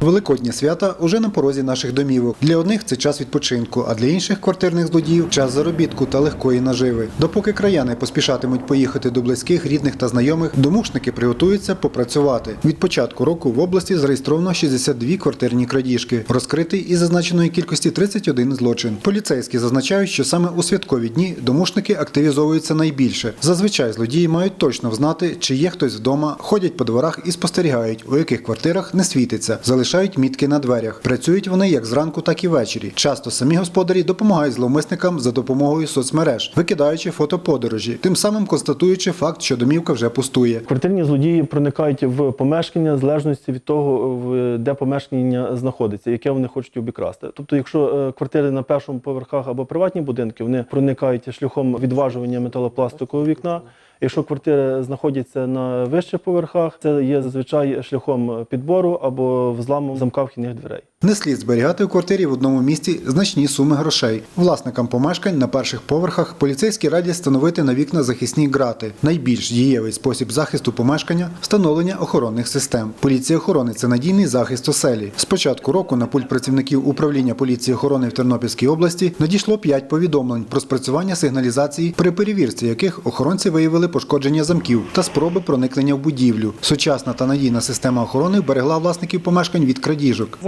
Великодні свята уже на порозі наших домівок. Для одних це час відпочинку, а для інших квартирних злодіїв час заробітку та легкої наживи. Допоки краяни поспішатимуть поїхати до близьких, рідних та знайомих, домушники приготуються попрацювати. Від початку року в області зареєстровано 62 квартирні крадіжки, розкритий із зазначеної кількості 31 злочин. Поліцейські зазначають, що саме у святкові дні домушники активізовуються найбільше. Зазвичай злодії мають точно взнати, чи є хтось вдома, ходять по дворах і спостерігають, у яких квартирах не світиться, залишають мітки на дверях. Працюють вони як зранку, так і ввечері. Часто самі господарі допомагають зловмисникам за допомогою соцмереж, викидаючи фото подорожі, тим самим констатуючи факт, що домівка вже пустує. Квартирні злодії проникають в помешкання в залежності від того, де помешкання знаходиться, яке вони хочуть обікрасти. Тобто, якщо е, квартири на першому поверхах або приватні будинки, вони проникають шляхом відважування металопластикового вікна. Якщо квартири знаходяться на вищих поверхах, це є зазвичай шляхом підбору або взламу замка вхідних дверей. Не слід зберігати у квартирі в одному місці значні суми грошей. Власникам помешкань на перших поверхах поліцейські радять встановити на вікна захисні грати. Найбільш дієвий спосіб захисту помешкання встановлення охоронних систем. Поліція охорони це надійний захист оселі. З початку року на пульт працівників управління поліції охорони в Тернопільській області надійшло 5 повідомлень про спрацювання сигналізації, при перевірці яких охоронці виявили пошкодження замків та спроби проникнення в будівлю. Сучасна та надійна система охорони берегла власників помешкань від крадіжок.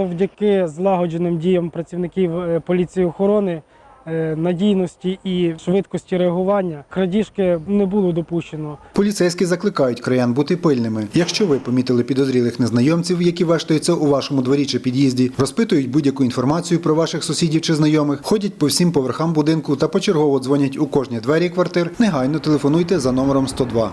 Завдяки злагодженим діям працівників е, поліції охорони, е, надійності і швидкості реагування крадіжки не було допущено. Поліцейські закликають краян бути пильними. Якщо ви помітили підозрілих незнайомців, які вештаються у вашому дворі чи під'їзді, розпитують будь-яку інформацію про ваших сусідів чи знайомих, ходять по всім поверхам будинку та почергово дзвонять у кожні двері квартир, негайно телефонуйте за номером 102.